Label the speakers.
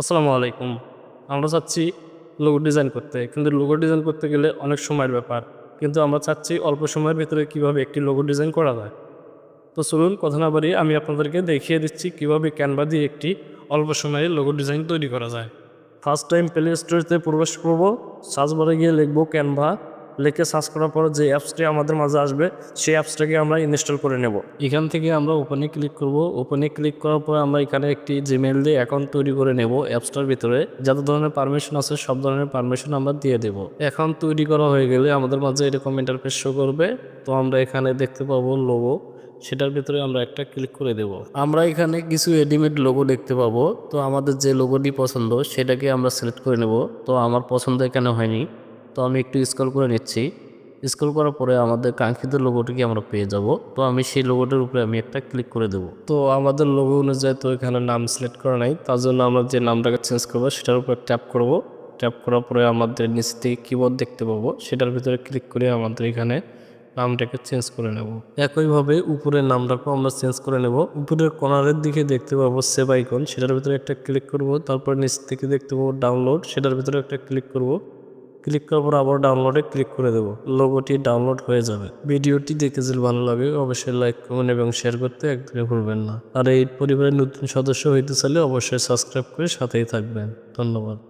Speaker 1: আসসালামু আলাইকুম। আমরা চাচ্ছি লোগো ডিজাইন করতে, কিন্তু লোগো ডিজাইন করতে গেলে অনেক সময়ের ব্যাপার। কিন্তু আমরা চাচ্ছি অল্প সময়ের ভিতরে কীভাবে একটি লোগো ডিজাইন করা যায়। তো চলুন, কথা না বাড়িয়ে আমি আপনাদেরকে দেখিয়ে দিচ্ছি কীভাবে ক্যানভা দিয়ে একটি অল্প সময়ে লোগো ডিজাইন তৈরি করা যায়। ফার্স্ট টাইম প্লে স্টোরেতে প্রবেশ করব। সার্চ বারে গিয়ে লিখব ক্যানভা লিখে সার্চ করার পর যে অ্যাপসটি আমাদের মাঝে আসবে, সেই অ্যাপসটাকে আমরা ইনস্টল করে নেব। এখান থেকে আমরা ওপেনে ক্লিক করব। ওপেনে ক্লিক করার পর আমরা এখানে একটি জিমেল দিয়ে অ্যাকাউন্ট তৈরি করে নেব অ্যাপসটার ভিতরে। যত ধরনের পারমিশন আছে, সব ধরনের পারমিশন আমরা দিয়ে দেব। অ্যাকাউন্ট তৈরি করা হয়ে গেলে আমাদের মাঝে এরকম ইন্টারফেস শো করবে। তো আমরা এখানে দেখতে পাবো লোগো সেটার ভিতরে আমরা একটা ক্লিক করে দেব। আমরা এখানে কিছু রেডিমেড লোগো দেখতে পাবো। তো আমাদের যে লোগোটি পছন্দ, সেটাকে আমরা সিলেক্ট করে নেব। তো আমার পছন্দ এখানে হয়নি। তো আমি একটু স্ক্রল করে নিচ্ছি। স্ক্রল করার পরে আমাদের কাঙ্ক্ষিত লোগোটিকে আমরা পেয়ে যাব? তো আমি সেই লোগোটার উপরে আমি একটা ক্লিক করে দেব। তো আমাদের লোগো অনুযায়ী তো এখানে নাম সিলেক্ট করা নাই, তার জন্য আমরা যে নামটাকে চেঞ্জ করব সেটার উপরে ট্যাপ করব। ট্যাপ করার পরে আমাদের নিচ থেকে কিবোর্ড দেখতে পাবো, সেটার ভিতরে ক্লিক করে আমাদের এখানে নামটাকে চেঞ্জ করে নেব। একইভাবে উপরের নামটাকেও আমরা চেঞ্জ করে নেব। উপরের কর্নারের দিকে দেখতে পাবো সেভ আইকন সেটার ভিতরে একটা ক্লিক করব, তারপর নিচ থেকে দেখতে পাবো ডাউনলোড সেটার ভিতরে একটা ক্লিক করব। ক্লিক করার পর আবার ডাউনলোডে ক্লিক করে দেবো। লোগোটি ডাউনলোড হয়ে যাবে। ভিডিওটি দেখে যদি ভালো লাগে, অবশ্যই লাইক করবেন এবং শেয়ার করতে একদমই ভুলবেন না। আর এই পরিবারের নতুন সদস্য হইতে চাইলে অবশ্যই সাবস্ক্রাইব করে সাথেই থাকবেন। ধন্যবাদ।